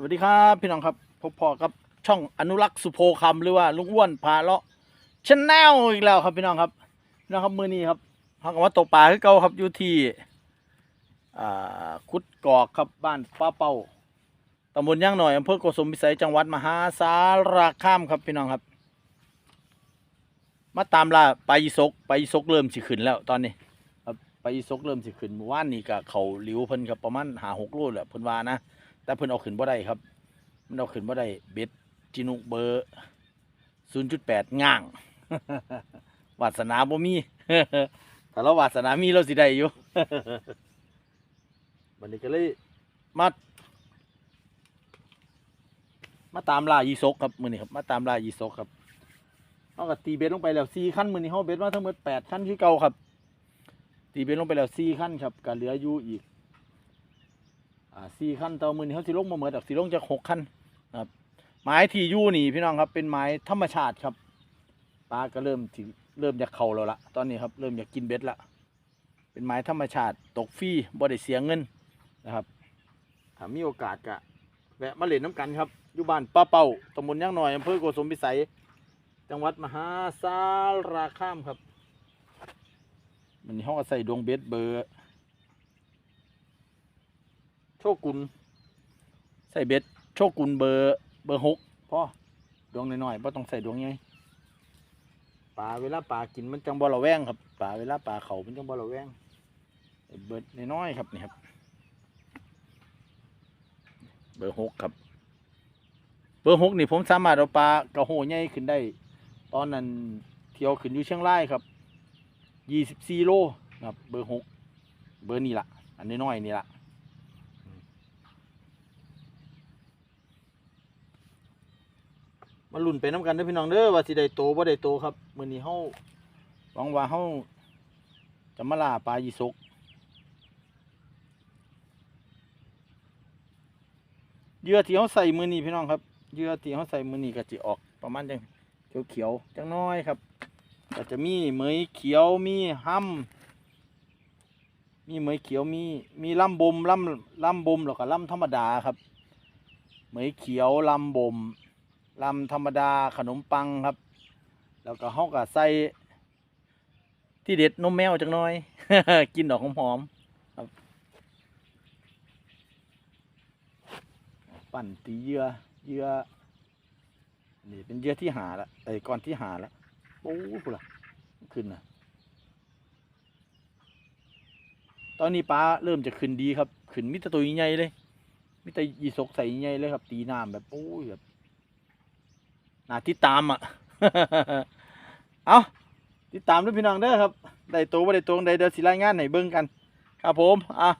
สวัสดีครับพี่น้องครับพบพอกับช่องอนุรักษ์สุโภคำหรือว่าลุงอ้วนพาเลาะชแนลอีกแล้วครับพี่น้องครับพี่น้องครับมือนี้ครับเขาก็มาตกปลาคือเก่าครับอยู่ที่อ่าคุดกอกครับบ้านป้าเป้าตำบลย่างหน่อยอำเภอโกสมพิสัยจังหวัดมหาสารคามครับพี่น้องครับ มาตามล่าปลายีสกปลายีสกเริ่มสิขึ้นแล้วตอนนี้ครับปลายีสกเริ่มสิขึ้นเมื่อวานนี้ก็เขาหลิวเพิ่นครับประมาณหาหกโลแหละเพิ่นว่านะ แต่เพิ่นเอาขึ้นบ่ได้ครับ มันเอาขึ้นบ่ได้เบ็ดจินุเบอร์0.8ง่างวาสนาบ่มีถ้าเราวาสนามีเราสิได้อยู่บัดนี้ก็เลยมามาตามล่ายีซกครับมือนี้ครับมาตามล่ายีซกครับเฮาก็ตีเบ็ดลงไปแล้ว4คันมือนี้เฮาเบ็ดมาทั้งหมด8คันคือเก่าครับ ตีเบ็ดลงไปแล้ว4คันครับก็เหลืออยู่อีก อ่าสี่ขั้นเต่อมือนี่เขาสิลงมาเหมือนดอกสิลงจากหกขั้นนะครับไม้ที่อยู่นี่พี่น้องครับเป็นไม้ธรรมชาติครับปลาก็เริ่มที่เริ่มอยากเข่าแล้วละตอนนี้ครับเริ่มอยากกินเบ็ดละเป็นไม้ธรรมชาติตกฟรีบ่ได้เสียเงินนะครับถ้ามีโอกาสก็แวะมาเล่นน้ำกันครับอยู่บ้านป้าเป่าตำบลย่างหน่อยอำเภอโกสมพิสัย จังหวัดมหาสารคามครับ มันนี้เขาใส่ดวงเบ็ดเบอร์ โชกุนใส่เบ็ดโชกุนเบอร์เบอร์หกพ่อดวงน้อยๆพ่ต้องใส่ดวงใหญ่ปลาเวลาปลากินมันจังบ่ระแวงครับปลาเวลาปลาเขามันจังบ่ระแวงเบิดน้อยๆครับนี่ครับ เบอร์หกครับ เบอร์หกนี่ผมสามารถเอาปลากระโหใหญ่ขึ้นได้ ตอนนั้นเที่ยวขึ้นอยู่เชียงรายครับยี่สิบสี่โลนะครับ เบอร์หกเบอร์นี่ละอันน้อยๆนี่ละ มาลุ้นไปน้ำกันเด้อพี่น้องเด้อว่าสิได้โตบ่ได้โตครับมื้อนี้เฮาหวังว่าเฮาจะมาล่าปลายีสกเหยื่อที่เฮาใส่มื้อนี้พี่น้องครับเหยื่อที่เฮาใส่มื้อนี้ก็สิออกประมาณจังเขียวๆจังน้อยครับก็จะมีเหมยเขียวมีห้ำมีเหมยเขียวมีมีลำบมลำลำบมแล้วก็ลำธรรมดาครับเหมยเขียวลำบม ลำธรรมดาขนมปังครับ แล้วก็ฮาก็ใส่ที่เด็ดนมแมวจังน้อย กินดอกหอมๆครับ ปั่นตีเยื่อเยื่อนี่เป็นเยื่อที่หาละไอ้ก้อนที่หาละโอ้กูล่ะขึ้นนะตอนนี้ปลาเริ่มจะขึ้นดีครับ ขึ้นมิตรตัวใหญ่เลยมิตรยีสกใส่ใหญ่เลยครับ ตีน้ำแบบโอ้ยแบบ น้าที่ตามอะ เอาติดตามด้วยพี่น้องเด้อครับ ได้ตัวบ่ได้ตัวได้เดี๋ยวสิรายงานให้เบิ่งกัน ครับผม อะ